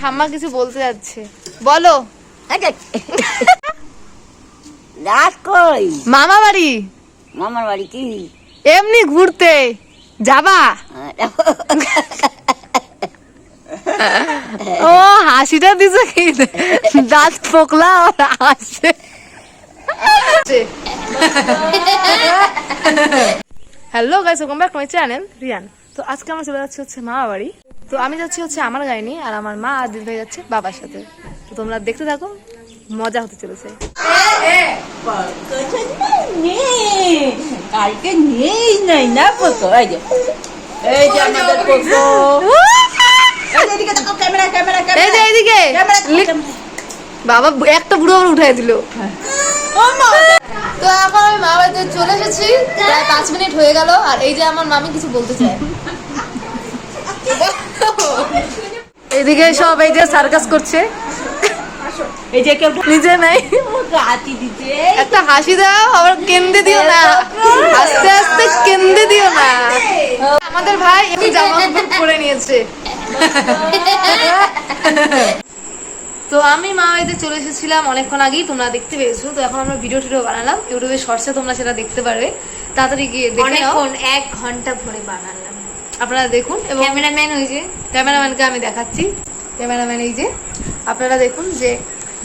ঠাম্মা কিছু বলতে যাচ্ছে। বলো। রাত কই? মামা বাড়ি? মামার বাড়ি কি? এমনি ঘুরতে। যাবা? ও হাসিটা দিছে কি? দাঁত পোকলা হাসছে hello guys welcome back my channel Riyan তো আজকে আমরা চলে যাচ্ছি হচ্ছে মামা বাড়ি। তো আমি যাচ্ছি হচ্ছে আমার গায়ে নিয়ে আর আমার মা আর দিদি ভাই যাচ্ছে বাবার সাথে। তো তোমরা দেখতে থাকো, মজা হতে চলেছে। বাবা একটা বুড়ো আবার উঠাই দিল। তো এখন আমি মা বাড়িতে চলে এসেছি। প্রায় পাঁচ মিনিট হয়ে গেল, আর এই যে আমার মামি কিছু বলতে চায়। এদিকে সব এই যে সার্কাস করছে। এই যে কেউ নিজে নাই। একটা হাসি দাও আবার কেন্দে দিও না। আস্তে আস্তে কেন্দে দিও না। আমাদের ভাই জামা পরে নিয়েছে। তো আমি মা বাড়িতে চলে এসেছিলাম অনেকক্ষণ আগেই তোমরা দেখতে পেয়েছ। তো এখন আমরা ভিডিও টিডিও বানালাম। ইউটিউবে শর্টসে তোমরা সেটা দেখতে পারবে। তাড়াতাড়ি গিয়ে দেখে এক ঘণ্টা ভরে বানালাম। আপনারা দেখুন এবং ক্যামেরাম্যান ওই যে ক্যামেরাম্যানকে আমি দেখাচ্ছি। ক্যামেরাম্যান এই যে আপনারা দেখুন যে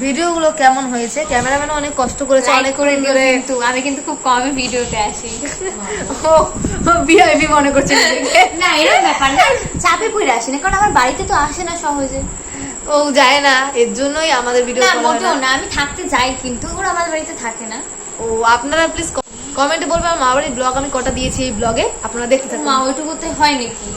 ভিডিওগুলো কেমন হয়েছে। ক্যামেরাম্যানও অনেক কষ্ট করেছে অনেক করে কিন্তু আমি কিন্তু খুব কমই ভিডিওতে আসি। ও ভিআইপি মনে করছে না এরকম ব্যাপার না। চাপে পড়ে আসি না কারণ আমার বাড়িতে তো আসে না সহজে। ও যায় না এর জন্যই আমাদের ভিডিও না মোটেও না। না আমি থাকতে যাই কিন্তু ওরা আমার বাড়িতে থাকে না। ও আপনারা প্লিজ কমেন্টে বলবে আমার মা ব্লগ আমি কটা দিয়েছি এই ব্লগে? আপনারা দেখতে থাকুন। মা, ওইটুকুতে হয় নাকি?